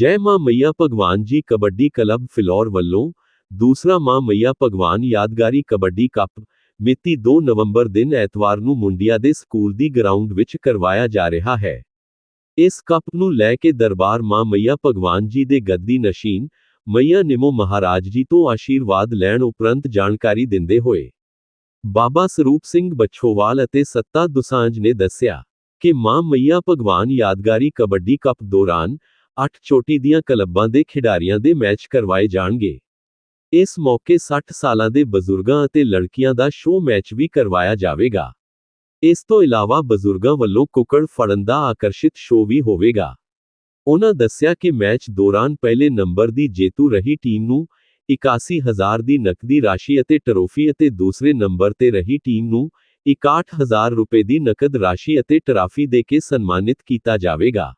ਜੈ ਮਾਂ ਮਈਆ ਭਗਵਾਨ ਜੀ ਕਬੱਡੀ ਕਲੱਬ ਫਿਲੌਰ ਵੱਲੋਂ, ਦੂਸਰਾ ਮਾਂ ਮਈਆ ਭਗਵਾਨ ਯਾਦਗਾਰੀ ਕਬੱਡੀ ਕੱਪ, ਮਿਤੀ 2 ਨਵੰਬਰ ਦਿਨ ਐਤਵਾਰ ਨੂੰ ਮੁੰਡਿਆ ਦੇ ਸਕੂਲ ਦੀ ਗਰਾਊਂਡ ਵਿੱਚ ਕਰਵਾਇਆ ਜਾ ਰਿਹਾ ਹੈ। ਇਸ ਕੱਪ ਨੂੰ ਲੈ ਕੇ ਦਰਬਾਰ ਮਾਂ ਮਈਆ ਭਗਵਾਨ ਜੀ ਦੇ ਗੱਦੀ ਨਸ਼ੀਨ, ਮਈਆ ਨਿਮੋ ਮਹਾਰਾਜ ਜੀ ਤੋਂ ਆਸ਼ੀਰਵਾਦ ਲੈਣ ਉਪਰੰਤ ਜਾਣਕਾਰੀ ਦਿੰਦੇ ਹੋਏ, ਬਾਬਾ ਸਰੂਪ ਸਿੰਘ ਬੱਛੋਵਾਲ ਅਤੇ ਸੱਤਾ ਦੁਸਾਂਝ ਨੇ ਦੱਸਿਆ ਕਿ ਮਾਂ ਮਈਆ ਭਗਵਾਨ ਯਾਦਗਾਰੀ ਕਬੱਡੀ ਕੱਪ ਦੌਰਾਨ ਅੱਠ ਚੋਟੀ ਦੀਆਂ ਕਲੱਬਾਂ ਦੇ ਖਿਡਾਰੀਆਂ ਦੇ ਮੈਚ ਕਰਵਾਏ ਜਾਣਗੇ। ਇਸ ਮੌਕੇ 60 ਸਾਲਾਂ ਦੇ ਬਜ਼ੁਰਗਾਂ ਅਤੇ ਲੜਕੀਆਂ ਦਾ ਸ਼ੋਅ ਮੈਚ ਵੀ ਕਰਵਾਇਆ ਜਾਵੇਗਾ। ਇਸ ਤੋਂ ਇਲਾਵਾ ਬਜ਼ੁਰਗਾਂ ਵੱਲੋਂ ਕੁੱਕੜ ਫੜਨ ਦਾ ਆਕਰਸ਼ਿਤ ਸ਼ੋਅ ਵੀ ਹੋਵੇਗਾ। ਉਹਨਾਂ ਦੱਸਿਆ ਕਿ ਮੈਚ ਦੌਰਾਨ ਪਹਿਲੇ ਨੰਬਰ ਦੀ ਜੇਤੂ ਰਹੀ ਟੀਮ ਨੂੰ 81000 ਦੀ ਨਕਦੀ ਰਾਸ਼ੀ ਅਤੇ ਟਰੋਫੀ ਅਤੇ ਦੂਸਰੇ ਨੰਬਰ ਤੇ ਰਹੀ ਟੀਮ ਨੂੰ 61000 ਰੁਪਏ ਦੀ ਨਕਦ ਰਾਸ਼ੀ ਅਤੇ ਟਰਾਫੀ ਦੇ ਕੇ ਸਨਮਾਨਿਤ ਕੀਤਾ ਜਾਵੇਗਾ।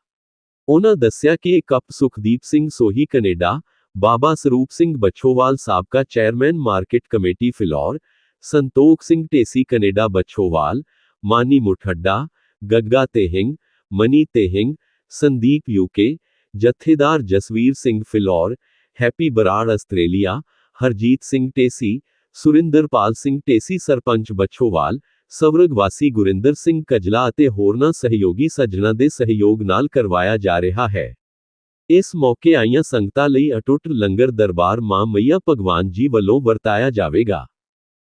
ਉਹਨਾਂ ਦੱਸਿਆ ਕਿ ਇਹ ਕੱਪ ਸੁਖਦੀਪ ਸਿੰਘ ਸੋਹੀ ਕੈਨੇਡਾ ਬਾਬਾ ਸਰੂਪ ਸਿੰਘ ਬੱਛੋਵਾਲ ਸਾਬਕਾ chairman market committee Phillaur Santokh Singh Dhesi Canada Bachhowal Mani Muthadda Gagga Tehing Mani Tehing Sandeep UK Jathedar Jasvir Singh Phillaur Happy Brar Australia Harjeet Singh Tesi Surinderpal Singh Tesi sarpanch Bachhowal ਸਵਰਗ ਵਾਸੀ ਗੁਰਿੰਦਰ ਸਿੰਘ ਕਜਲਾ ਅਤੇ ਹੋਰਨਾਂ ਸਹਿਯੋਗੀ ਸੱਜਣਾਂ ਦੇ ਸਹਿਯੋਗ ਨਾਲ ਕਰਵਾਇਆ ਜਾ ਰਿਹਾ ਹੈ। ਇਸ ਮੌਕੇ ਆਈਆਂ ਸੰਗਤਾਂ ਲਈ ਅਟੁੱਟ ਲੰਗਰ ਦਰਬਾਰ ਮਾਂ ਮਈਆ ਭਗਵਾਨ ਜੀ ਵੱਲੋਂ ਵਰਤਾਇਆ ਜਾਵੇਗਾ।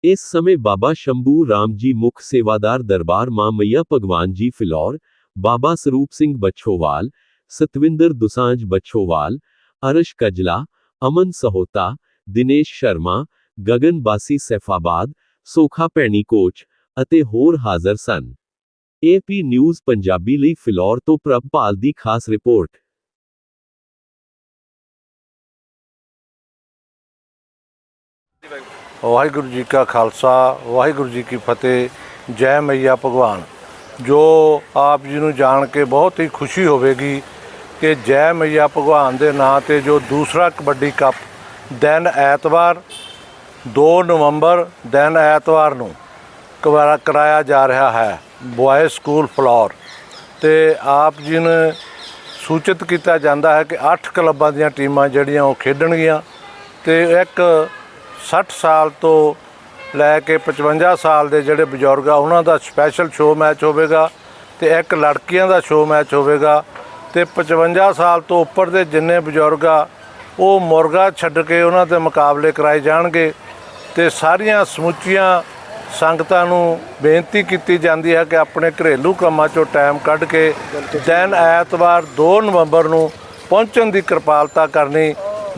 ਇਸ ਸਮੇਂ ਬਾਬਾ ਸ਼ੰਭੂ ਰਾਮ ਜੀ ਮੁੱਖ ਸੇਵਾਦਾਰ ਦਰਬਾਰ ਮਾਂ ਮਈਆ ਭਗਵਾਨ ਜੀ ਫਿਲੌਰ, ਬਾਬਾ ਸਰੂਪ ਸਿੰਘ ਬੱਛੋਵਾਲ, ਸਤਵਿੰਦਰ ਦੁਸਾਂਝ ਬੱਛੋਵਾਲ, ਅਰਸ਼ ਕਜਲਾ, ਅਮਨ ਸਹੋਤਾ, ਦਿਨੇਸ਼ ਸ਼ਰਮਾ, ਗਗਨ ਬਾਸੀ ਸੈਫਾਬਾਦ, ਸੋਖਾ ਭੈਣੀ ਕੋਚ ਅਤੇ ਹੋਰ ਹਾਜ਼ਰ ਸਨ। ਏਪੀ ਨਿਊਜ਼ ਪੰਜਾਬੀ ਲਈ ਫਿਲੌਰ ਤੋਂ ਪ੍ਰਭਪਾਲ ਦੀ ਖਾਸ ਰਿਪੋਰਟ। ਵਾਹਿਗੁਰੂ ਜੀ ਕਾ ਖਾਲਸਾ, ਵਾਹਿਗੁਰੂ ਜੀ ਕੀ ਫਤਿਹ, ਜੈ ਮਈਆ ਭਗਵਾਨ। ਜੋ ਆਪ ਜੀ ਨੂੰ ਜਾਣ ਕੇ ਬਹੁਤ ਹੀ ਖੁਸ਼ੀ ਹੋਵੇਗੀ ਕਿ ਜੈ ਮਈਆ ਭਗਵਾਨ ਦੇ ਨਾਂ ਤੇ ਜੋ ਦੂਸਰਾ ਕਬੱਡੀ ਕੱਪ ਦਿਨ ਐਤਵਾਰ 2 ਨਵੰਬਰ ਦਿਨ ਐਤਵਾਰ ਨੂੰ ਕਰਾ- ਕਰਾਇਆ ਜਾ ਰਿਹਾ ਹੈ ਬॉय ਸਕੂਲ ਫਲੋਰ। ਤੇ ਆਪ ਜੀ ਨੇ ਸੂਚਿਤ ਕੀਤਾ ਜਾਂਦਾ ਹੈ ਕਿ 8 ਕਲੱਬਾਂ ਦੀਆਂ ਟੀਮਾਂ ਜਿਹੜੀਆਂ ਉਹ ਖੇਡਣਗੀਆਂ ਤੇ ਇੱਕ 60 ਸਾਲ ਤੋਂ ਲੈ ਕੇ 55 ਸਾਲ ਦੇ ਜਿਹੜੇ ਬਜ਼ੁਰਗ ਆ, ਉਹਨਾਂ ਦਾ ਸਪੈਸ਼ਲ ਸ਼ੋਅ ਮੈਚ ਹੋਵੇਗਾ ਤੇ ਇੱਕ ਲੜਕੀਆਂ ਦਾ ਸ਼ੋਅ ਮੈਚ ਹੋਵੇਗਾ ਤੇ 55 ਸਾਲ ਤੋਂ ਉੱਪਰ ਦੇ ਜਿੰਨੇ ਬਜ਼ੁਰਗ ਆ, ਉਹ ਮੁਰਗਾ ਛੱਡ ਕੇ ਉਹਨਾਂ ਦੇ ਮੁਕਾਬਲੇ ਕਰਾਏ ਜਾਣਗੇ ਤੇ ਸਾਰੀਆਂ ਸਮੁੱਚੀਆਂ ਸੰਗਤਾਂ ਨੂੰ ਬੇਨਤੀ ਕੀਤੀ ਜਾਂਦੀ ਹੈ ਕਿ ਆਪਣੇ ਘਰੇਲੂ ਕੰਮਾਂ 'ਚੋਂ ਟਾਈਮ ਕੱਢ ਕੇ ਦਿਨ ਐਤਵਾਰ 2 ਨਵੰਬਰ ਨੂੰ ਪਹੁੰਚਣ ਦੀ ਕਿਰਪਾਲਤਾ ਕਰਨੀ।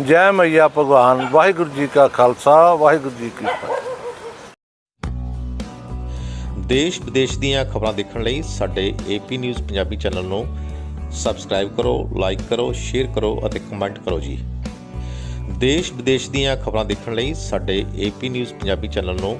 ਜੈ ਮਈਆ ਭਗਵਾਨ। ਵਾਹਿਗੁਰੂ ਜੀ ਕਾ ਖਾਲਸਾ, ਵਾਹਿਗੁਰੂ ਜੀ ਕੀ ਫਤਿਹ। ਦੇਸ਼ ਵਿਦੇਸ਼ ਦੀਆਂ ਖਬਰਾਂ ਦੇਖਣ ਲਈ ਸਾਡੇ A P news Punjabi channel ਨੂੰ ਸਬਸਕ੍ਰਾਈਬ ਕਰੋ, ਲਾਈਕ ਕਰੋ, ਸ਼ੇਅਰ ਕਰੋ ਅਤੇ ਕਮੈਂਟ ਕਰੋ ਜੀ। ਦੇਸ਼ ਵਿਦੇਸ਼ ਦੀਆਂ ਖਬਰਾਂ ਦੇਖਣ ਲਈ ਸਾਡੇ A P news Punjabi channel ਨੂੰ